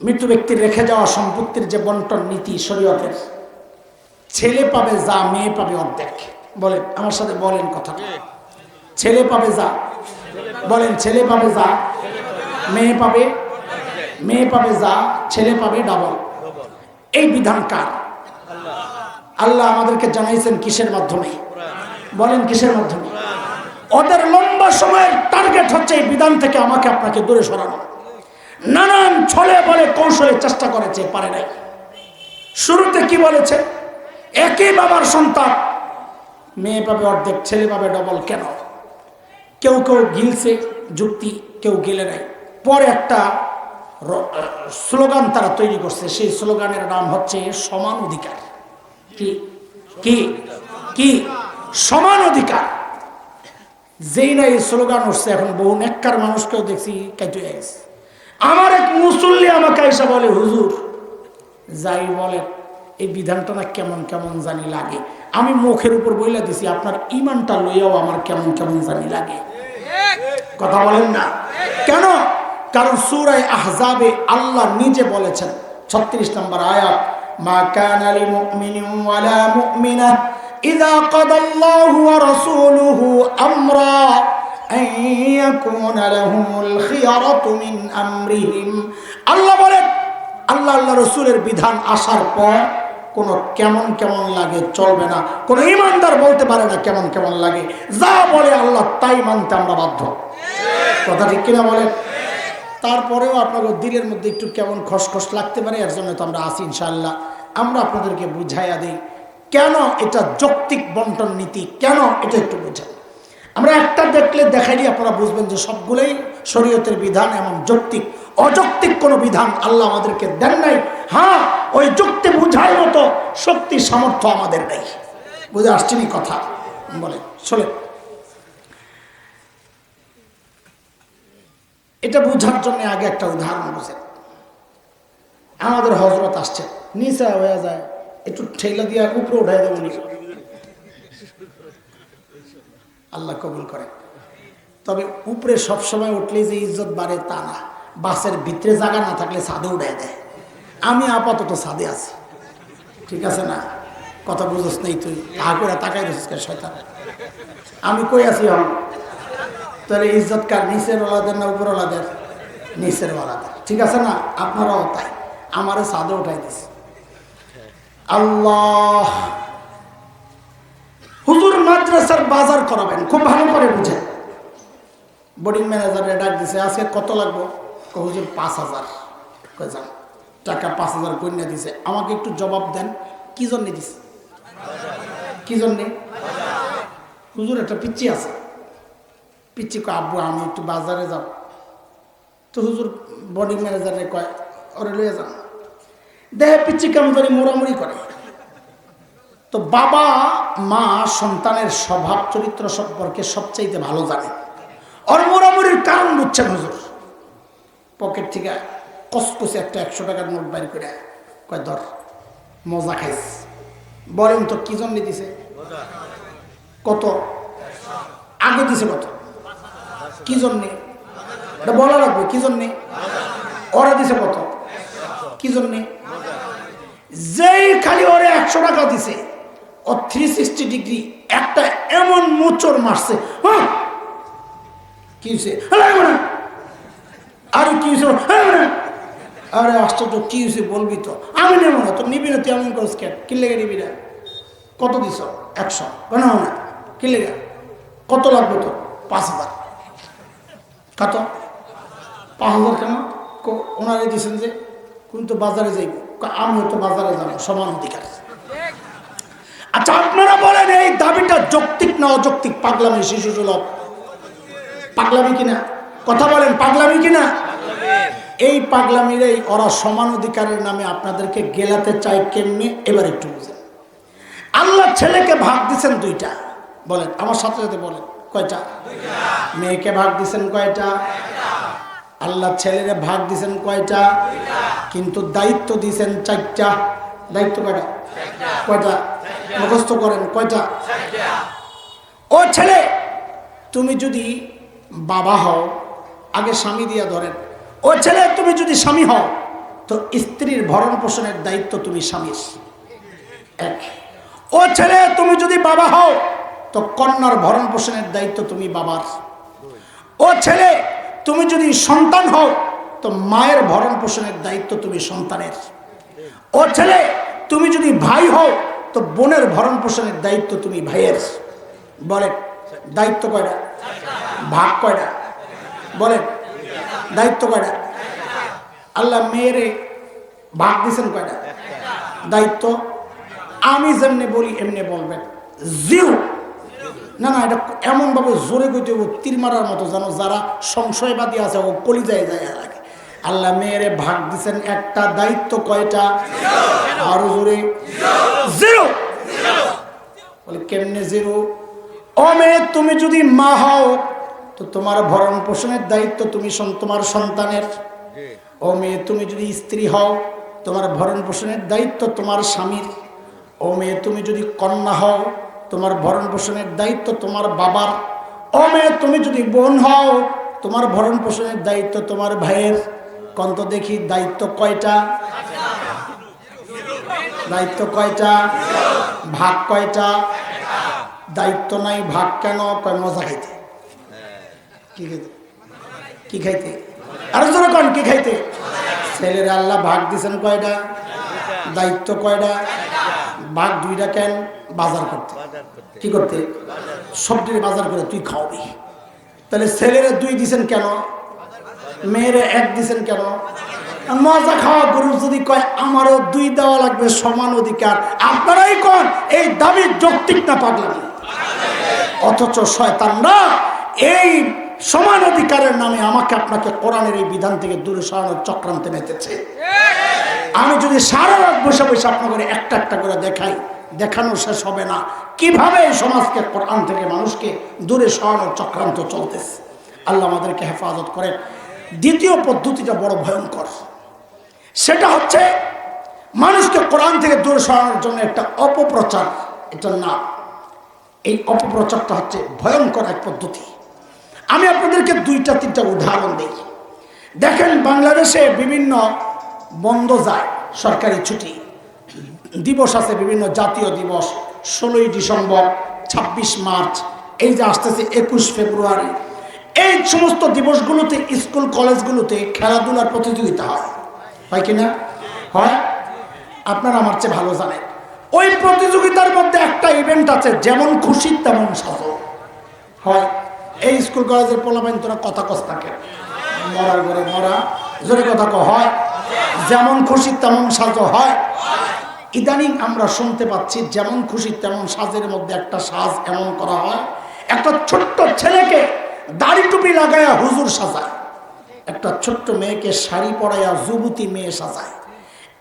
মৃত্যু ব্যক্তির রেখে যাওয়া সম্পত্তির যে বন্টন নীতি শরীয়তের, ছেলে পাবে যা, মেয়ে পাবে অর্ধেক। বলেন, আমার সাথে বলেন কথাটা। ছেলে পাবে যা, বলেন, ছেলে পাবে যা, মেয়ে পাবে মেয়ে পাবে যা, ছেলে পাবে ডাবল এই বিধান কার? আল্লাহ আমাদেরকে জানাইছেন কিসের মাধ্যমে? বলেন কিসের মাধ্যমে? ওদের লম্বা সময়ের টার্গেট হচ্ছে এই বিধান থেকে আমাকে আপনাকে দূরে সরানো। নানান ছলে বলে কৌশলে চেষ্টা করেছে, পারে নাই। শুরুতে কি বলেছে? একই বাবার সন্তান, মেয়ে পাবে অর্ধেক, ছেলে পাবে ডবল কেন? কেউ কেউ গিলছে, যুক্তি, কেউ গেলে নাই। পরে একটা স্লোগান তারা তৈরি করছে, সেই স্লোগানের নাম হচ্ছে সমান অধিকার। কি? কি? কি? সমান অধিকার। যেই না এই স্লোগান উঠছে, এখন বহু নেককার মানুষকেও দেখছি কাইটে গেছে। আমার এক মুসল্লি আমাকে এসে বলে, হুজুর, যাই বলেন, এই বিধানটা না কেমন কেমন জানি লাগে। আমি মুখের উপর বইলা দিছি, আপনার ইমানটা লইয়াও আমার কেমন কেমন জানি লাগে। কথা বলেন না। কেন? কারণ সুরায় আহজাবে আল্লাহ নিজে বলেছেন, ছত্রিশ নম্বর আয়াত, মা কানা লিমুমিনিন ওয়ালা মুমিনা আমরা আল্লাহ বলেন আল্লাহ আল্লাহ রসুলের বিধান আসার পর কোনো কেমন কেমন লাগে চলবে না। কোনো ইমানদার বলতে পারে না কেমন কেমন লাগে। যা বলে আল্লাহ তাই মানতে আমরা বাধ্য। কথা ঠিক কিনা বলেন তারপরেও আপনাদের দিলের মধ্যে একটু কেমন খসখস লাগতে পারে, এর জন্য তো আমরা আসি ইনশাল্লাহ আমরা আপনাদেরকে বুঝাইয়া দিই, কেন এটা যৌক্তিক বন্টন নীতি? কেন এটা একটু বুঝাই? আমরা একটা দেখলে দেখাইলে আপনারা বুঝবেন যে সবগুলোই শরীয়তের বিধান এমন যৌক্তিক। অযৌক্তিক কোনো বিধান আল্লাহ আমাদেরকে দেন নাই। হ্যাঁ ওই যুক্তি বুঝার মতো শক্তি, সামর্থ্য আমাদের নেই। বুঝে আসছেনি কথা? বলে চলে এটা বুঝার জন্য আগে একটা উদাহরণ বুঝেন। আমাদের হজরত আসছে, নিচে হয়ে যায়, একটু ঠেলা দিয়ে উপরে উঠাই দেবো নি। আল্লাহ কবুল করে। তবে উপরে সবসময় উঠলে যে ইজ্জত বাড়ে তা না। বাসের ভিতরে জায়গা না থাকলে ছাদে উঠাই দেয়। আমি আপাতত ছাদে আছি। ঠিক আছে না? কথা বুঝোস নেই তুই। হা করে তাকাই কেন, শয়তান? আমি কই আছি হন তাহলে ইজ্জত কার? নিচের ওলাদের না উপর ওলাদের নিচের ওলাদের ঠিক আছে না? আপনারাও তাই। আমারও সাদে উঠাই দিস। আল্লাহ! হুজুর মাদ্রাসার বাজার করাবেন, খুব ভালো করে বুঝে। বোর্ডিং ম্যানেজারে ডাক দিছে, আজকে কত লাগবো? হুজুর, পাঁচ হাজার। যান। টাকা পাঁচ হাজার কন্যা দিছে। আমাকে একটু জবাব দেন, কি জন্যে দিস কি জন্যে? হুজুর, একটা পিচ্ছি আছে। পিচ্ছি কয়, আব্বু, আমি একটু বাজারে যাব। তো হুজুর বডি ম্যানেজারে কয়, ওরে লইয়া যান। দেহে পিচ্ছি কেমন করে মোড়ামুড়ি করে। তো বাবা, মা সন্তানের স্বভাব, চরিত্র সম্পর্কে সবচাইতে ভালো জানে। ওর মোড়ামুড়ির কারণ বুঝছেন হুজুর। পকেট থেকে কসকসে একটা একশো টাকার নোট বাইর করে কয়, ধর, মজা খাইস। বলেন তো কি জন্য দিছে? কত? আগে দিছে কত? কি জন্যে? এটা বলা লাগবে, কি জন্যে? ওরা দিছে কত? কি জন্যে? যেই খালি ওরে একশো টাকা দিছে। ও থ্রি সিক্সটি ডিগ্রি একটা এমন মোচর মারছে হ্যাঁ? কি হয়েছে? আরে কি হ্যাঁ, হ্যাঁ। আরে আশ্চর্য কি হয়েছে বলবি তো? আমি নেব না তো নিবি না তুই এমন করিস কেন? কি লেগে নিবি না। কত দিছ একশো। কেন না? কি লেগে কত লাগবে তো পাঁচ হাজার। কত? পাঁচ হাজার কেন? ওনারে দিয়েছেন যে কিন্তু বাজারে যাইব। আমিও তো বাজারে যাব সমান অধিকার আচ্ছা আপনারা বলেন এই দাবিটা যৌক্তিক না অযৌক্তিক? পাগলামি, শিশু সুলভ। পাগলামি কিনা? কথা বলেন, পাগলামি কিনা? এই পাগলামিরাই ওরা সমান অধিকারের নামে আপনাদেরকে গেলাতে চায় কেমনি? এবার একটু বুঝেন। আল্লাহ ছেলেকে ভাগ দিছেন দুইটা। বলেন, আমার সাথে সাথে বলেন, কয়টা? মেয়েকে ভাগ দিছেন কয়টা? আল্লাহ ছেলেরে ভাগ দিছেন কয়টা? কিন্তু দায়িত্ব দিছেন চারটা। দায়িত্ব কয়টা? কয়টা? মুখস্থ করেন, কয়টা? ও ছেলে, তুমি যদি বাবা হও, আগে স্বামী দিয়া ধরেন। ও ছেলে, তুমি যদি স্বামী হও, তো স্ত্রীর ভরণ পোষণের দায়িত্ব তুমি স্বামীর। এক। ও ছেলে, তুমি যদি বাবা হও, তো কন্যার ভরণ পোষণের দায়িত্ব তুমি বাবার। ও ছেলে, তুমি যদি সন্তান হও, তো মায়ের ভরণ পোষণের দায়িত্ব তুমি সন্তানের। ও ছেলে, তুমি যদি ভাই হও তো বোনের ভরণ পোষণের দায়িত্ব তুমি ভাইয়ের। বলেন, দায়িত্ব কয়টা? ভাগ কয়টা? বলেন, দায়িত্ব কয়টা? আল্লাহ মেয়েরে ভাগ দিয়েছেন কয়টা? দায়িত্ব? আমি যেমনি বলি, এমনি বলবেন। জিউ! না না, এটা এমনভাবে জোরে কইতে হবে তীর মারার মতো জানো যারা সংশয়বাদী আছে, ও কলিজায় যায় লাগে আল্লাহ মেয়েরে ভাগ দিছেন একটা, দায়িত্ব কয়টা? আরও জোরে। জিরো। বলে কেমনে জিরো? ও মেয়ে তুমি যদি মা হও তো তোমার ভরণ পোষণের দায়িত্ব তুমি তোমার সন্তানের। ও মেয়ে তুমি যদি স্ত্রী হও তোমার ভরণ পোষণের দায়িত্ব তোমার স্বামীর। ও মেয়ে তুমি যদি কন্যা হও তোমার ভরণ পোষণের দায়িত্ব তোমার বাবার। ও মেয়ে তুমি যদি বোন হও তোমার ভরণ পোষণের দায়িত্ব তোমার ভাইয়ের। কন্ত দেখি দায়িত্ব কয়টা? দায়িত্ব কয়টা? ভাগ কয়টা? দায়িত্ব নাই, ভাগ কেন? কয়, মজা খাইতে। কি খাইতে? কি খাইতে? আরও জোরে কন, কি খাইতে? ছেলের আল্লাহ ভাগ দিছেন কয়টা? দায়িত্ব কয়টা? ভাগ দুইটা কেন? বাজার করতে। কি করতে? সবজির বাজার করে তুই খাওয়াবি। তাহলে ছেলেরা দুই দিছেন কেন? মেয়েরা এক দিছেন কেন? মজা খাওয়া গরু যদি কয়, আমারও দুই দেওয়া লাগবে, সমান অধিকার। আপনারাই কন, এই দাবি যৌক্তিক না পাগলামি? অথচ শয়তানরা এই সমান অধিকারের নামে আমাকে আপনাকে কোরআনের এই বিধান থেকে দূরে সরানোর চক্রান্তে মেতেছে। আমি যদি সারা রাত বসে বসে আপনাকে একটা একটা করে দেখাই, দেখানো শেষ হবে না। কীভাবে এই সমাজকে, কোরআন থেকে মানুষকে দূরে সরানোর চক্রান্ত চলতেছে? আল্লাহ আমাদেরকে হেফাজত করেন। দ্বিতীয় পদ্ধতিটা বড় ভয়ঙ্কর। সেটা হচ্ছে মানুষকে কোরআন থেকে দূরে সরানোর জন্য একটা অপপ্রচার। এটার নাম এই অপপ্রচারটা হচ্ছে ভয়ঙ্কর এক পদ্ধতি। আমি আপনাদেরকে দুইটা, তিনটা উদাহরণ দিই। দেখেন, বাংলাদেশে বিভিন্ন বন্ধ যায় সরকারি ছুটি। দিবস আছে, বিভিন্ন জাতীয় দিবস, ষোলোই ডিসেম্বর ২৬ মার্চ, এই যে আসতেছে একুশ ফেব্রুয়ারি। এই সমস্ত দিবসগুলোতে, স্কুল, কলেজগুলোতে খেলাধুলার প্রতিযোগিতা হয়। হয় কি না হয়? আপনারা আমার চেয়ে ভালো জানেন। ওই প্রতিযোগিতার মধ্যে একটা ইভেন্ট আছে, যেমন খুশি তেমন সাজো হয়? এই স্কুল কলেজের পোলাপাইন তোরা কথা কস থাকে মরার ঘরে মরা। জোরে কথা ক হয়? যেমন খুশি তেমন সাজো, হয়? ইদানিং আমরা শুনতে পাচ্ছি যেমন খুশি তেমন সাজের মধ্যে একটা সাজ এমন করা হয়। একটা ছোট্ট ছেলেকে দাড়ি টুপি লাগায়া হুজুর সাজায়। একটা ছোট্ট মেয়েকে শাড়ি পরাইয়া যুবতী মেয়ে সাজায়।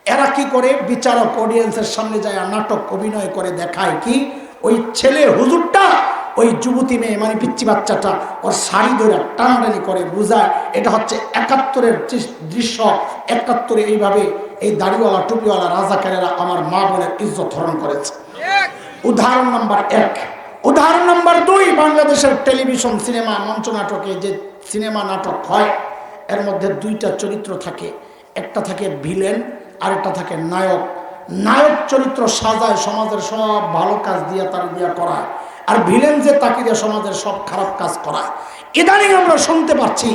এরা কি করে? বিচারক অডিয়েন্সের সামনে যায়, নাটক অভিনয় করে, দেখায় কি? ওই ছেলে হুজুরটা, ওই যুবতী মেয়ে মানে পিচ্ছি বাচ্চাটা, ওর শাড়ি ধরে টানাটানি করে, বুঝায়, এটা হচ্ছে একাত্তরের দৃশ- দৃশ্য। একাত্তরে এইভাবে এই দাড়িওয়ালা, টুপিওয়ালা রাজাকারেরা আমার মা বোনের ইজ্জত হরণ করেছে। উদাহরণ নাম্বার এক। উদাহরণ নাম্বার দুই, বাংলাদেশের টেলিভিশন, সিনেমা, মঞ্চ নাটকে যে সিনেমা নাটক হয় এর মধ্যে দুইটা চরিত্র থাকে। একটা থাকে ভিলেন আর একটা থাকে নায়ক। নায়ক চরিত্র সাজায় সমাজের সব ভালো কাজ দিয়ে তার দিয়া করায়। আর ভিলেন যে তাকে দিয়ে সমাজের সব খারাপ কাজ করায়। ইদানিং আমরা শুনতে পাচ্ছি,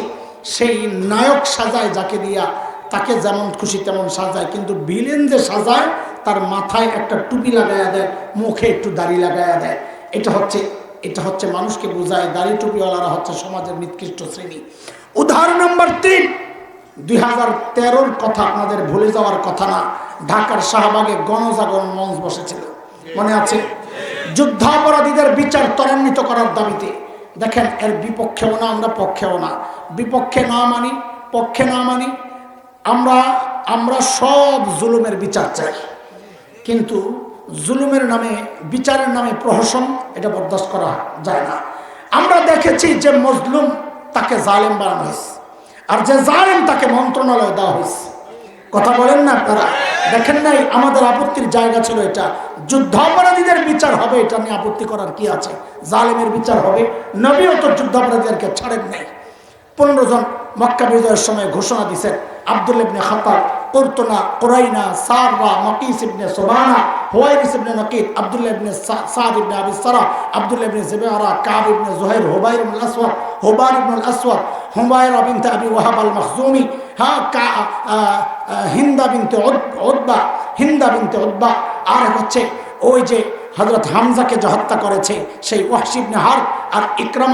সেই নায়ক সাজায় যাকে দিয়া তাকে যেমন খুশি তেমন সাজায়। কিন্তু ভিলেন যে সাজায়, তার মাথায় একটা টুপি লাগাইয়া দেয়, মুখে একটু দাড়ি লাগাইয়া দেয়। এটা হচ্ছে এটা হচ্ছে মানুষকে বোঝায়, দাড়ি টুপিওয়ালারা হচ্ছে সমাজের নিকৃষ্ট শ্রেণি। উদাহরণ নম্বর তিন। দুই হাজার তেরোর কথা আপনাদের ভুলে যাওয়ার কথা না। ঢাকার শাহবাগে গণজাগরণ মঞ্চ বসেছিল। মনে আছে? যুদ্ধাপরাধীদের বিচার ত্বরান্বিত করার দাবিতে। দেখেন, এর বিপক্ষেও না, আমরা পক্ষেও না। বিপক্ষে না মানি, পক্ষে না মানি, আমরা আমরা সব জুলুমের বিচার চাই। কিন্তু জুলুমের নামে, বিচারের নামে প্রহসন, এটা বরদাস্ত করা যায় না। আমরা দেখেছি যে মজলুম তাকে জালেম বানানো হয়েছে। আর যে জালেম তাকে মন্ত্রণালয় দেওয়া হয়েছে। কথা বলেন না আপনারা? দেখেন নাই, আমাদের আপত্তির জায়গা ছিল এটা। যুদ্ধাপরাধীদের বিচার হবে, এটা নিয়ে আপত্তি করার কি আছে? জালেমের বিচার হবে। নবীও তো যুদ্ধাপরাধীদেরকে ছাড়েন নাই। পনেরো জন মক্কা বিজয়ের সময় ঘোষণা দিছেন Abdul ibn Khattab Qurtuna, Quraina, Sarah Maqis ibn Subana, Huwayris ibn Naqid Abdullah ibn Saad ibn Abi Sarah Abdullah ibn Zubayra Ka'b ibn Zuhair, Hubair ibn Aswad Hubar ibn Aswad Hubaira bint Abi Wahab আল মখজুমি কা Hind bint উদ- Utbah Hind bint Utbah আর হচ্ছে ওই যে হজরত হামজাকে যে হত্যা করেছে, সেই ওয়াহশিবনে হার আর ইকরামা